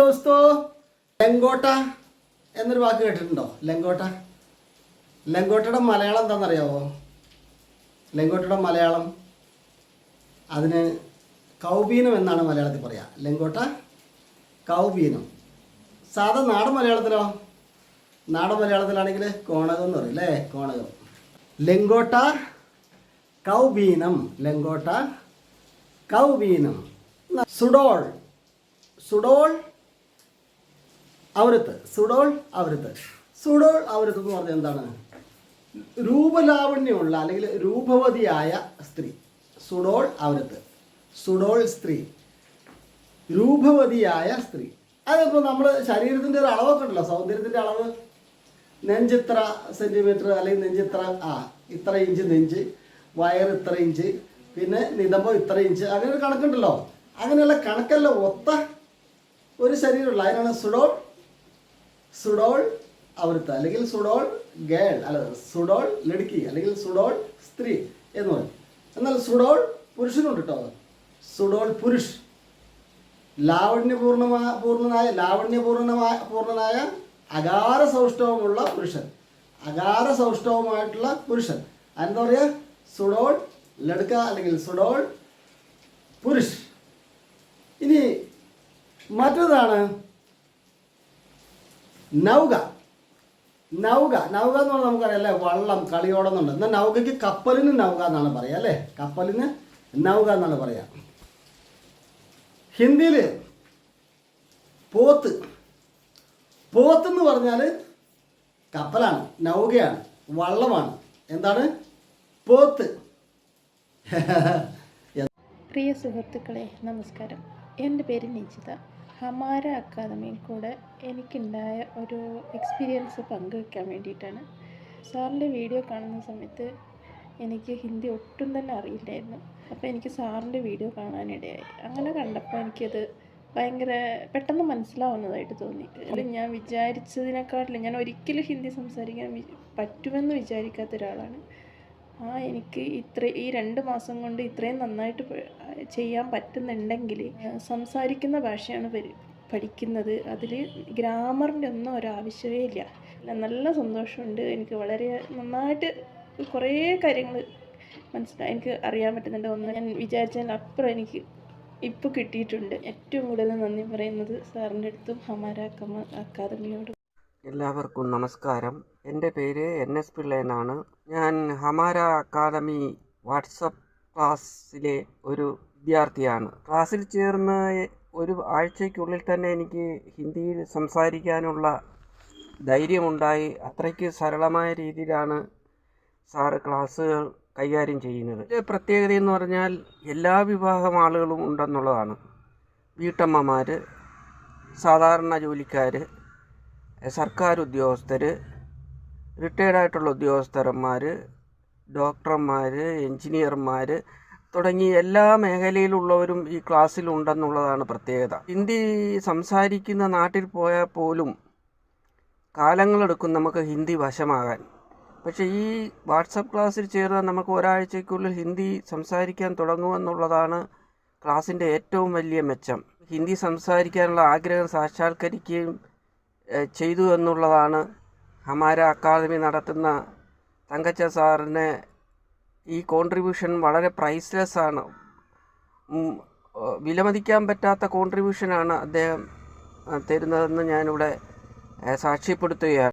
ദോസ്തോ ലങ്കോട്ട എന്നൊരു വാക്ക് കേട്ടിട്ടുണ്ടോ? ലങ്കോട്ട? ലങ്കോട്ടയുടെ മലയാളം എന്താണെന്നറിയാവോ? ലങ്കോട്ടയുടെ മലയാളം അതിന് കൗബീനം എന്നാണ് മലയാളത്തിൽ പറയുക ലങ്കോട്ട കൗബീനം സാധാ നാടൻ മലയാളത്തിലോ? നാടൻ മലയാളത്തിലാണെങ്കിൽ കോണകം എന്ന് പറയും അല്ലേ? കോണകം. ലങ്കോട്ട കൗബീനം ലങ്കോട്ട കൗബീനം സുഡോൾ. സുഡോൾ അവരത്ത്. സുഡോൾ അവരത്ത്. സുഡോൾ അവരത്ത് എന്ന് പറഞ്ഞാൽ എന്താണ്? രൂപലാവണ്യമുള്ള അല്ലെങ്കിൽ രൂപവതിയായ സ്ത്രീ. സുഡോൾ അവരത്ത്. സുഡോൾ സ്ത്രീ. രൂപവതിയായ സ്ത്രീ. അതിപ്പോൾ നമ്മൾ ശരീരത്തിന്റെ ഒരു അളവൊക്കെ ഉണ്ടല്ലോ. സൗന്ദര്യത്തിന്റെ അളവ് നെഞ്ചിത്ര സെന്റിമീറ്റർ അല്ലെങ്കിൽ നെഞ്ചിത്ര ആ ഇത്ര ഇഞ്ച് നെഞ്ച് വയർ ഇത്ര ഇഞ്ച് പിന്നെ നിതമ്പം ഇത്ര ഇഞ്ച് അങ്ങനെ ഒരു കണക്കുണ്ടല്ലോ. അങ്ങനെയുള്ള കണക്കെല്ലാം ഒത്ത ഒരു ശരീരമുള്ള അതിനാണ് സുഡോൾ സുഡോൾ അവിടുത്തെ അല്ലെങ്കിൽ സുഡോൾ ഗേൾ അല്ല സുഡോൾ ലടുക്കി അല്ലെങ്കിൽ സുഡോൾ സ്ത്രീ എന്ന് പറയും. എന്നാൽ സുഡോൾ പുരുഷനുണ്ട് കേട്ടോ. സുഡോൾ പുരുഷ്. ലാവണ്യപൂർണമായ പൂർണനായ ലാവണ്യപൂർണമായ പൂർണനായ അകാര സൗഷ്ഠവമുള്ള പുരുഷൻ. അകാര സൗഷ്ഠവമായിട്ടുള്ള പുരുഷൻ. എന്താ പറയുക? സുഡോൾ ലടുക്ക അല്ലെങ്കിൽ സുഡോൾ പുരുഷ്. ഇനി മറ്റൊന്നാണ് നൗക. നൗക. നൗക എന്ന് പറഞ്ഞാൽ നമുക്കറിയാം അല്ലേ? വള്ളം കളിയോടെന്നുണ്ട് എന്നാൽ നൗകയ്ക്ക് കപ്പലിന് നൗക എന്നാണ് പറയുക അല്ലേ? കപ്പലിന് നൗക എന്നാണ് പറയുക. ഹിന്ദിയിൽ പോത്ത്. പോത്ത് എന്ന് പറഞ്ഞാൽ കപ്പലാണ് നൗകയാണ് വള്ളമാണ്. എന്താണ്? പോത്ത്. പ്രിയ സുഹൃത്തുക്കളെ നമസ്കാരം. എന്റെ പേര് നിജിത. ഹമാര അക്കാദമിയിൽ കൂടെ എനിക്കുണ്ടായ ഒരു എക്സ്പീരിയൻസ് പങ്കുവെക്കാൻ വേണ്ടിയിട്ടാണ്. സാറിന്റെ വീഡിയോ കാണുന്ന സമയത്ത് എനിക്ക് ഹിന്ദി ഒട്ടും തന്നെ അറിയില്ലായിരുന്നു. അപ്പോൾ എനിക്ക് സാറിന്റെ വീഡിയോ കാണാനിടയായി. അങ്ങനെ കണ്ടപ്പോൾ എനിക്കത് ഭയങ്കര പെട്ടെന്ന് മനസ്സിലാവുന്നതായിട്ട് തോന്നി. അത് ഞാൻ വിചാരിച്ചതിനെക്കാട്ടിലും ഞാൻ ഒരിക്കലും ഹിന്ദി സംസാരിക്കാൻ പറ്റുമെന്ന് വിചാരിക്കാത്ത ഒരാളാണ്. ആ എനിക്ക് ഇത്ര ഈ രണ്ട് മാസം കൊണ്ട് ഇത്രയും നന്നായിട്ട് ചെയ്യാൻ പറ്റുന്നുണ്ടെങ്കിൽ സംസാരിക്കുന്ന ഭാഷയാണ് പഠിക്കുന്നത്. അതിൽ ഗ്രാമറിന്റെ ഒന്നും ഒരാവശ്യമേ ഇല്ല. നല്ല സന്തോഷമുണ്ട്. എനിക്ക് വളരെ നന്നായിട്ട് കുറേ കാര്യങ്ങൾ മനസ്സിലായി എനിക്ക് അറിയാൻ പറ്റുന്നുണ്ട്. ഒന്ന് ഞാൻ വിചാരിച്ചതിന് അപ്പുറം എനിക്ക് ഇപ്പോൾ കിട്ടിയിട്ടുണ്ട്. ഏറ്റവും കൂടുതൽ നന്ദി പറയുന്നത് സാറിന്റെ അടുത്തും ഹമാര അക്കാദമിയോടും. എല്ലാവർക്കും നമസ്കാരം. എന്റെ പേര് എൻ എസ് പിള്ള എന്നാണ്. ഞാൻ ഹമാര അക്കാദമി വാട്സപ്പ് ക്ലാസ്സിലെ ഒരു വിദ്യാർത്ഥിയാണ്. ക്ലാസ്സിൽ ചേർന്ന് ഒരു ആഴ്ചയ്ക്കുള്ളിൽ തന്നെ എനിക്ക് ഹിന്ദിയിൽ സംസാരിക്കാനുള്ള ധൈര്യമുണ്ടായി. അത്രയ്ക്ക് സരളമായ രീതിയിലാണ് സാറ് ക്ലാസ്സുകൾ കൈകാര്യം ചെയ്യുന്നത്. ഇതിന്റെ പ്രത്യേകത എന്ന് പറഞ്ഞാൽ എല്ലാ വിഭാഗം ആളുകളും ഉണ്ടെന്നുള്ളതാണ്. വീട്ടമ്മമാർ സാധാരണ ജോലിക്കാർ സർക്കാർ ഉദ്യോഗസ്ഥർ റിട്ടയർഡായിട്ടുള്ള ഉദ്യോഗസ്ഥന്മാർ ഡോക്ടർമാർ എൻജിനീയർമാർ തുടങ്ങി എല്ലാ മേഖലയിലുള്ളവരും ഈ ക്ലാസ്സിലുണ്ടെന്നുള്ളതാണ് പ്രത്യേകത. ഹിന്ദി സംസാരിക്കുന്ന നാട്ടിൽ പോയാൽ പോലും കാലങ്ങളെടുക്കും നമുക്ക് ഹിന്ദി വശമാകാൻ. പക്ഷേ ഈ വാട്സപ്പ് ക്ലാസ്സിൽ ചേർന്നാൽ നമുക്ക് ഒരാഴ്ചയ്ക്കുള്ളിൽ ഹിന്ദി സംസാരിക്കാൻ തുടങ്ങുമെന്നുള്ളതാണ് ക്ലാസ്സിന്റെ ഏറ്റവും വലിയ മെച്ചം. ഹിന്ദി സംസാരിക്കാനുള്ള ആഗ്രഹം സാക്ഷാത്കരിക്കുകയും ചെയ്തു എന്നുള്ളതാണ് ഹമാര അക്കാദമി നടത്തുന്ന തങ്കച്ച സാറിന് ഈ കോൺട്രിബ്യൂഷൻ വളരെ പ്രൈസ്ലെസ് ആണ്. വിലമതിക്കാൻ പറ്റാത്ത കോൺട്രിബ്യൂഷനാണ് അദ്ദേഹം തരുന്നതെന്ന് ഞാനിവിടെ സാക്ഷ്യപ്പെടുത്തുകയാണ്.